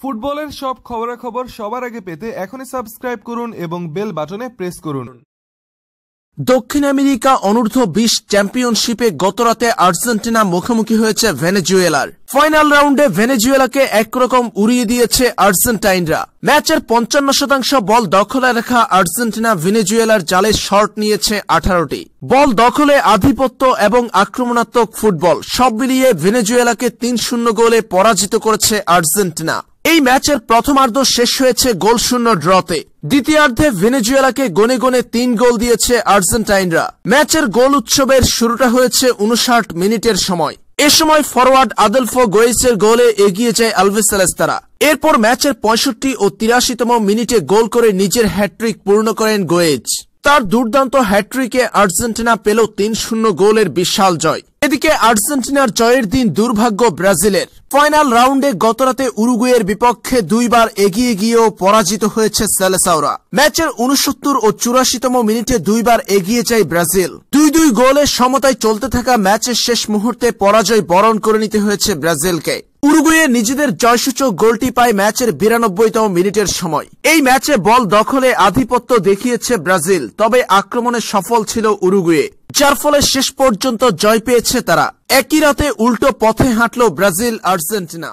ফুটবলের সব খবরাখবর সবার আগে পেতে এখনই সাবস্ক্রাইব করুন এবং বেল বাটনে প্রেস করুন। দক্ষিণ আমেরিকা অনূর্ধ্ব বিশ চ্যাম্পিয়নশিপে গতরাতে আর্জেন্টিনা মুখোমুখি হয়েছে ভেনেজুয়েলার। ফাইনাল রাউন্ডে ভেনেজুয়েলাকে একরকম উড়িয়ে দিয়েছে আর্জেন্টাইনরা। ম্যাচের পঞ্চান্ন শতাংশ বল দখলে রাখা আর্জেন্টিনা ভেনেজুয়েলার জালে শট নিয়েছে আঠারোটি। বল দখলে আধিপত্য এবং আক্রমণাত্মক ফুটবল সব মিলিয়ে ভেনেজুয়েলাকে তিন শূন্য গোলে পরাজিত করেছে আর্জেন্টিনা। এই ম্যাচের প্রথমার্ধ শেষ হয়েছে গোল শূন্য ড্রতে। দ্বিতীয়ার্ধে ভেনেজুয়েলাকে গনে গনে তিন গোল দিয়েছে আর্জেন্টাইনরা। ম্যাচের গোল উৎসবের শুরুটা হয়েছে উনষাট মিনিটের সময়। এ সময় ফরওয়ার্ড আদলফো গোয়েসের গোলে এগিয়ে যায় আলভেসেলেস্তারা এরপর ম্যাচের পঁয়ষট্টি ও তিরাশিতম মিনিটে গোল করে নিজের হ্যাট্রিক পূর্ণ করেন গোয়েজ। তার দুর্দান্ত হ্যাট্রিকে আর্জেন্টিনা পেল তিন শূন্য গোলের বিশাল জয়। এদিকে আর্জেন্টিনার জয়ের দিন দুর্ভাগ্য ব্রাজিলের। ফাইনাল রাউন্ডে গতরাতে উরুগুয়ের বিপক্ষে দুইবার এগিয়ে গিয়েও পরাজিত হয়েছে সেলেসাওরা। ম্যাচের উনসত্তর ও চুরাশিতম মিনিটে দুইবার এগিয়ে যায় ব্রাজিল। দুই দুই গোলের সমতায় চলতে থাকা ম্যাচের শেষ মুহূর্তে পরাজয় বরণ করে নিতে হয়েছে ব্রাজিলকে। উরুগুয়ে নিজেদের জয়সূচক গোলটি পায় ম্যাচের বিরানব্বইতম মিনিটের সময়। এই ম্যাচে বল দখলে আধিপত্য দেখিয়েছে ব্রাজিল, তবে আক্রমণে সফল ছিল উরুগুয়ে। যার ফলে শেষ পর্যন্ত জয় পেয়েছে তারা। একই রাতে উল্টো পথে হাঁটল ব্রাজিল আর্জেন্টিনা।